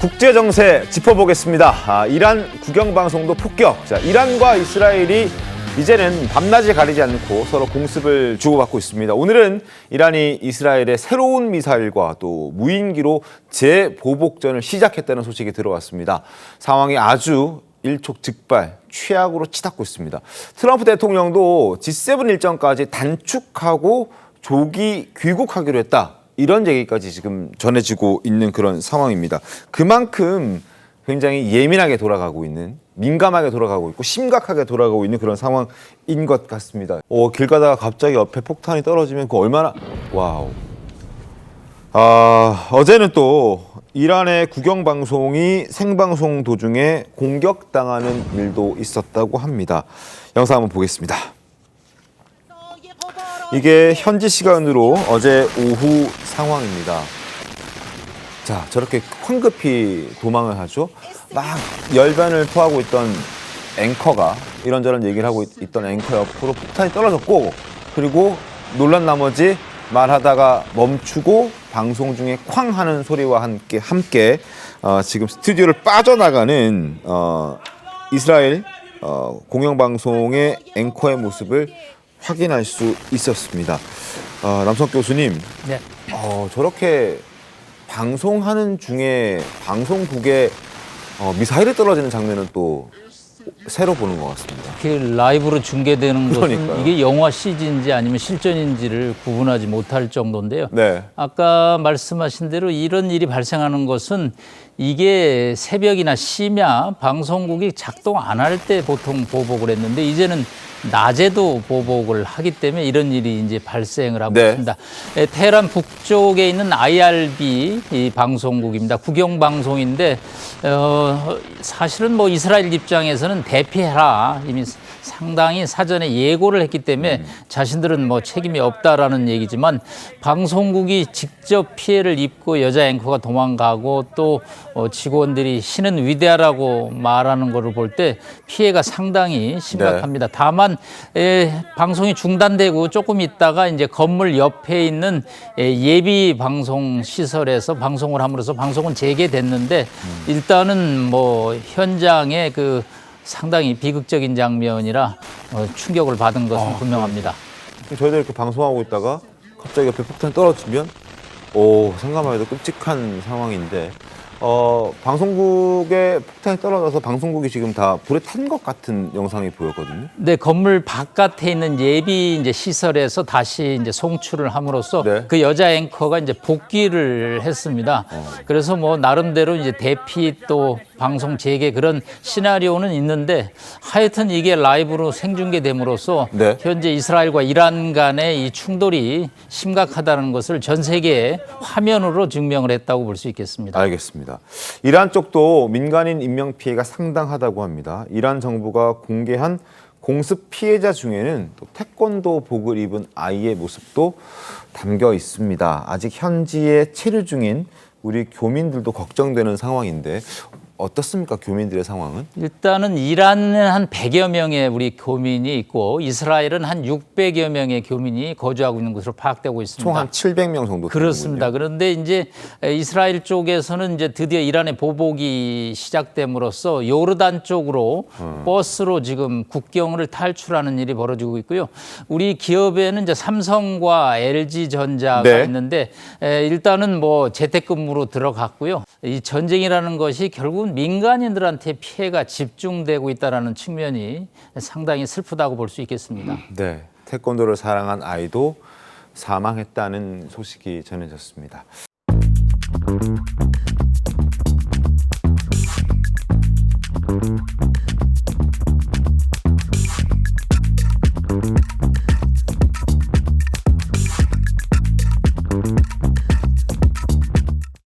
국제 정세 짚어보겠습니다. 아, 이란 국영 방송도 폭격. 자, 이란과 이스라엘이 이제는 밤낮이 가리지 않고 서로 공습을 주고받고 있습니다. 오늘은 이란이 이스라엘의 새로운 미사일과 또 무인기로 재보복전을 시작했다는 소식이 들어왔습니다. 상황이 아주 일촉즉발 최악으로 치닫고 있습니다. 트럼프 대통령도 G7 일정까지 단축하고 조기 귀국하기로 했다. 이런 얘기까지 지금 전해지고 있는 그런 상황입니다. 그만큼 굉장히 예민하게 돌아가고 있는 민감하게 돌아가고 있고 심각하게 돌아가고 있는 그런 상황인 것 같습니다. 어, 길 가다가 갑자기 옆에 폭탄이 떨어지면 그 얼마나 와우. 아, 어제는 또 이란의 국영 방송이 생방송 도중에 공격당하는 일도 있었다고 합니다. 영상 한번 보겠습니다. 이게 현지 시간으로 어제 오후 상황입니다. 자, 저렇게 황급히 도망을 하죠. 막 열변을 토하고 있던 앵커가 이런저런 얘기를 하고 있- 있던 앵커 옆으로 폭탄이 떨어졌고 그리고 놀란 나머지 말하다가 멈추고 방송 중에 쾅 하는 소리와 함께 함께 어, 지금 스튜디오를 빠져나가는 어, 이스라엘 어, 공영방송의 앵커의 모습을 확인할 수 있었습니다. 어, 남성 교수님, 네. 어, 저렇게 방송하는 중에 방송국에 어, 미사일이 떨어지는 장면은 또 새로 보는 것 같습니다. 그 라이브로 중계되는 것은 그러니까요. 이게 영화 CG인지 아니면 실전인지를 구분하지 못할 정도인데요. 네. 아까 말씀하신 대로 이런 일이 발생하는 것은 이게 새벽이나 심야 방송국이 작동 안 할 때 보통 보복을 했는데 이제는 낮에도 보복을 하기 때문에 이런 일이 이제 발생을 하고 네. 있습니다. 에, 테헤란 북쪽에 있는 IRB 이 방송국입니다. 국영 방송인데 어, 사실은 뭐 이스라엘 입장에서는 대피해라. 이미 상당히 사전에 예고를 했기 때문에 자신들은 뭐 책임이 없다라는 얘기지만 방송국이 직접 피해를 입고 여자 앵커가 도망가고 또 어, 직원들이 신은 위대하라고 말하는 거를 볼 때 피해가 상당히 심각합니다. 다만 에, 방송이 중단되고 조금 있다가 이제 건물 옆에 있는 에, 예비 방송 시설에서 방송을 함으로써 방송은 재개됐는데 일단은 뭐 현장에 그 상당히 비극적인 장면이라 어, 충격을 받은 것은 분명합니다. 저희도 이렇게 방송하고 있다가 갑자기 옆에 폭탄이 떨어지면 오 생각만 해도 끔찍한 상황인데 어, 방송국에 폭탄이 떨어져서 방송국이 지금 다 불에 탄 것 같은 영상이 보였거든요. 네, 건물 바깥에 있는 예비 이제 시설에서 다시 이제 송출을 함으로써 네. 그 여자 앵커가 이제 복귀를 했습니다. 그래서 뭐 나름대로 이제 대피 또 방송 재개 그런 시나리오는 있는데 하여튼 이게 라이브로 생중계됨으로써 네. 현재 이스라엘과 이란 간의 이 충돌이 심각하다는 것을 전 세계에 화면으로 증명을 했다고 볼 수 있겠습니다. 알겠습니다. 이란 쪽도 민간인 인명 피해가 상당하다고 합니다. 이란 정부가 공개한 공습 피해자 중에는 또 태권도 복을 입은 아이의 모습도 담겨 있습니다. 아직 현지에 체류 중인 우리 교민들도 걱정되는 상황인데 어떻습니까? 교민들의 상황은? 일단은 이란은 한 100여 명의 우리 교민이 있고 이스라엘은 한 600여 명의 교민이 거주하고 있는 것으로 파악되고 있습니다. 총 한 700명 정도 그렇습니다. 그런데 이제 이스라엘 쪽에서는 이제 드디어 이란의 보복이 시작됨으로써 요르단 쪽으로 버스로 지금 국경을 탈출하는 일이 벌어지고 있고요. 우리 기업에는 이제 삼성과 LG 전자가 네. 있는데 에, 일단은 뭐 재택근무로 들어갔고요. 이 전쟁이라는 것이 결국은 민간인들한테 피해가 집중되고 있다라는 측면이 상당히 슬프다고 볼 수 있겠습니다. 네, 태권도를 사랑한 아이도 사망했다는 소식이 전해졌습니다.